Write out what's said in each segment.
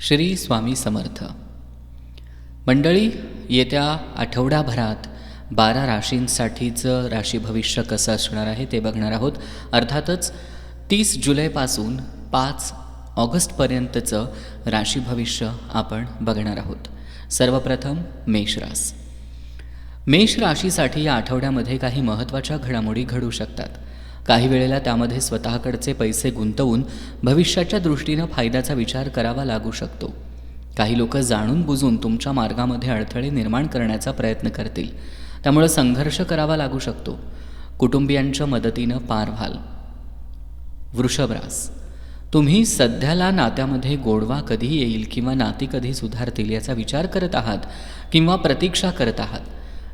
श्री स्वामी समर्थ. मंडळी येत्या आठवडाभरात बारा राशींसाठीचं राशी भविष्य कसं असणार आहे ते बघणार आहोत. अर्थातच तीस जुलैपासून पाच ऑगस्टपर्यंतचं राशी भविष्य आपण बघणार आहोत. सर्वप्रथम मेषरास मेष राशीसाठी या आठवड्यामध्ये काही महत्त्वाच्या घडामोडी घडू शकतात. काही वेळेला त्यामध्ये स्वतःकडचे पैसे गुंतवून भविष्याच्या दृष्टीनं फायद्याचा विचार करावा लागू शकतो. काही लोक जाणून बुजून तुमच्या मार्गामध्ये अडथळे निर्माण करण्याचा प्रयत्न करतील. त्यामुळं संघर्ष करावा लागू शकतो. कुटुंबियांच्या मदतीनं पार व्हाल. वृषभरास तुम्ही सध्याला नात्यामध्ये गोडवा कधी येईल किंवा नाती कधी सुधारतील याचा विचार करत आहात किंवा प्रतीक्षा करत आहात?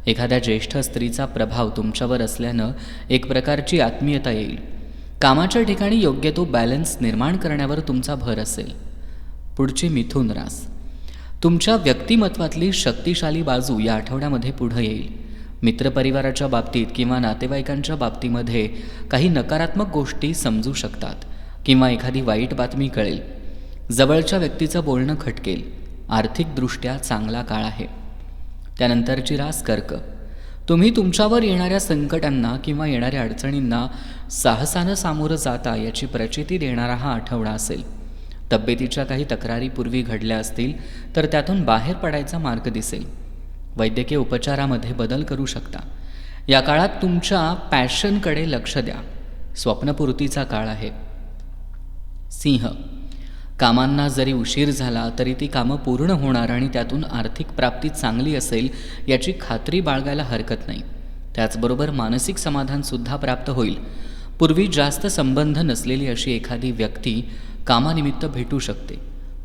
एखाद्या ज्येष्ठ स्त्रीचा प्रभाव तुमच्यावर असल्यानं एक प्रकारची आत्मीयता येईल. कामाच्या ठिकाणी योग्य तो बॅलन्स निर्माण करण्यावर तुमचा भर असेल. पुढची मिथुन रास. तुमच्या व्यक्तिमत्वातली शक्तिशाली बाजू या आठवड्यामध्ये पुढं येईल. मित्रपरिवाराच्या बाबतीत किंवा नातेवाईकांच्या बाबतीमध्ये काही नकारात्मक गोष्टी समजू शकतात किंवा एखादी वाईट बातमी कळेल. जवळच्या व्यक्तीचं बोलणं खटकेल. आर्थिकदृष्ट्या चांगला काळ आहे. त्यानंतरची रास कर्क. तुम्ही तुमच्यावर येणाऱ्या संकटांना किंवा येणाऱ्या अडचणींना साहसानं सामोरं जाता याची प्रचिती देणारा हा आठवडा असेल. तब्येतीच्या काही तक्रारी पूर्वी घडल्या असतील तर त्यातून बाहेर पडायचा मार्ग दिसेल. वैद्यकीय उपचारामध्ये बदल करू शकता. या काळात तुमच्या पॅशनकडे लक्ष द्या. स्वप्नपूर्तीचा काळ आहे. सिंह कामांना जरी उशीर झाला तरी ती कामं पूर्ण होणार आणि त्यातून आर्थिक प्राप्ती चांगली असेल याची खात्री बाळगायला हरकत नाही. त्याचबरोबर मानसिक समाधानसुद्धा प्राप्त होईल. पूर्वी जास्त संबंध नसलेली अशी एखादी व्यक्ती कामानिमित्त भेटू शकते.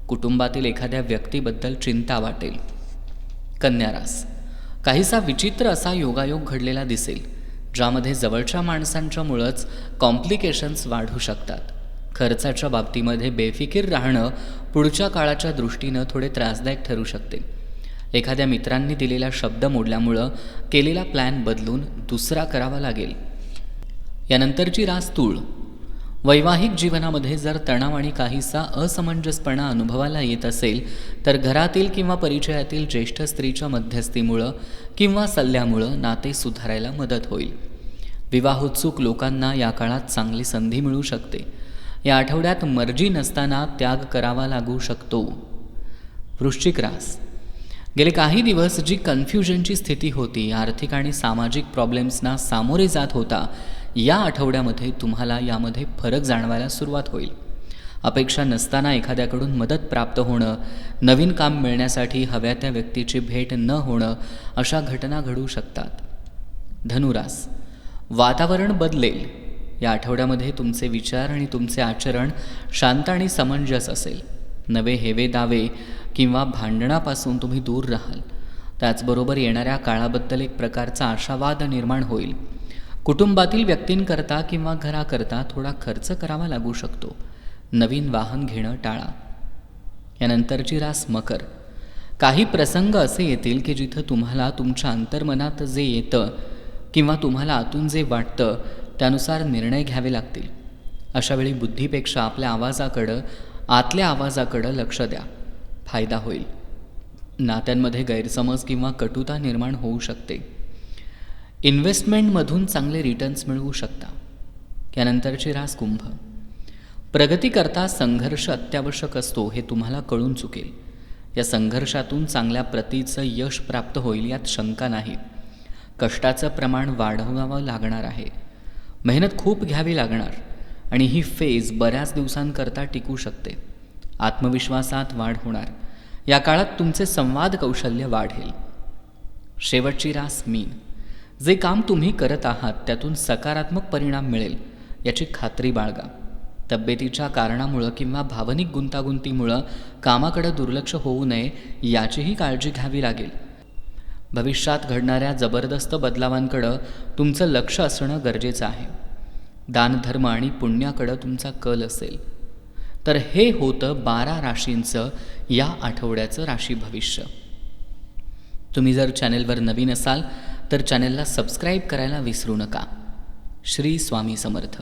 कुटुंबातील एखाद्या व्यक्तीबद्दल चिंता वाटेल. कन्यारास काहीसा विचित्र असा योगायोग घडलेला दिसेल ज्यामध्ये जवळच्या माणसांच्यामुळंच कॉम्प्लिकेशन्स वाढू शकतात. खर्चाच्या बाबतीमध्ये बेफिकीर राहणं पुढच्या काळाच्या दृष्टीनं थोडे त्रासदायक ठरू शकते. एखाद्या मित्रांनी दिलेला शब्द मोडल्यामुळं केलेला प्लॅन बदलून दुसरा करावा लागेल. यानंतरची रास तूळ. वैवाहिक जीवनामध्ये जर तणाव आणि काहीसा असमंजसपणा अनुभवाला येत असेल तर घरातील किंवा परिचयातील ज्येष्ठ स्त्रीच्या मध्यस्थीमुळं किंवा सल्ल्यामुळं नाते सुधारायला मदत होईल. विवाहोत्सुक लोकांना या काळात चांगली संधी मिळू शकते. या आठवड्यात मर्जी नसताना त्याग करावा लागू शकतो. वृश्चिक रास. गेले काही दिवस जी कन्फ्युजनची स्थिती होती आर्थिक आणि सामाजिक प्रॉब्लेम्सना सामोरे जात होता या आठवड्यामध्ये तुम्हाला यामध्ये फरक जाणवायला सुरुवात होईल. अपेक्षा नसताना एखाद्याकडून मदत प्राप्त होणं नवीन काम मिळण्यासाठी हव्या त्या व्यक्तीची भेट न होणं अशा घटना घडू शकतात. धनुरास. वातावरण बदलेल. या आठवड्यामध्ये तुमचे विचार आणि तुमचे आचरण शांत आणि समंजस असेल. नवे हेवे दावे किंवा भांडणापासून तुम्ही दूर राहाल. त्याचबरोबर येणाऱ्या काळाबद्दल एक प्रकारचा आशावाद निर्माण होईल. कुटुंबातील व्यक्तींकरता किंवा घराकरता थोडा खर्च करावा लागू शकतो. नवीन वाहन घेणं टाळा. यानंतरची रास मकर. काही प्रसंग असे येतील की जिथं तुम्हाला तुमच्या अंतर्मनात जे येतं किंवा तुम्हाला आतून जे वाटतं त्यानुसार निर्णय घ्यावे लागतील. अशावेळी बुद्धीपेक्षा आपल्या आवाजाकडं आतल्या आवाजाकडं लक्ष द्या. फायदा होईल. नात्यांमध्ये गैरसमज किंवा कटुता निर्माण होऊ शकते. इन्व्हेस्टमेंटमधून चांगले रिटर्न्स मिळवू शकता. त्यानंतरची रास कुंभ. प्रगती करता संघर्ष अत्यावश्यक असतो हे तुम्हाला कळून चुकेल. या संघर्षातून चांगल्या प्रतीचं यश प्राप्त होईल यात शंका नाही. कष्टाचं प्रमाण वाढवावं लागणार आहे. मेहनत खूप घ्यावी लागणार आणि ही फेज बऱ्याच दिवसांकरता टिकू शकते. आत्मविश्वासात वाढ होणार. या काळात तुमचे संवाद कौशल्य वाढेल. शेवटची रास मीन. जे काम तुम्ही करत आहात त्यातून सकारात्मक परिणाम मिळेल याची खात्री बाळगा. तब्येतीच्या कारणामुळं किंवा भावनिक गुंतागुंतीमुळं कामाकडं दुर्लक्ष होऊ नये याचीही काळजी घ्यावी लागेल. भविष्यात घडणाऱ्या जबरदस्त बदलावांकडं तुमचं लक्ष असणं गरजेचं आहे. दानधर्म आणि पुण्याकडं तुमचा कल असेल. तर हे होतं बारा राशींचं या आठवड्याचं राशी भविष्य. तुम्ही जर चॅनेलवर नवीन असाल तर चॅनेलला सबस्क्राईब करायला विसरू नका. श्री स्वामी समर्थ.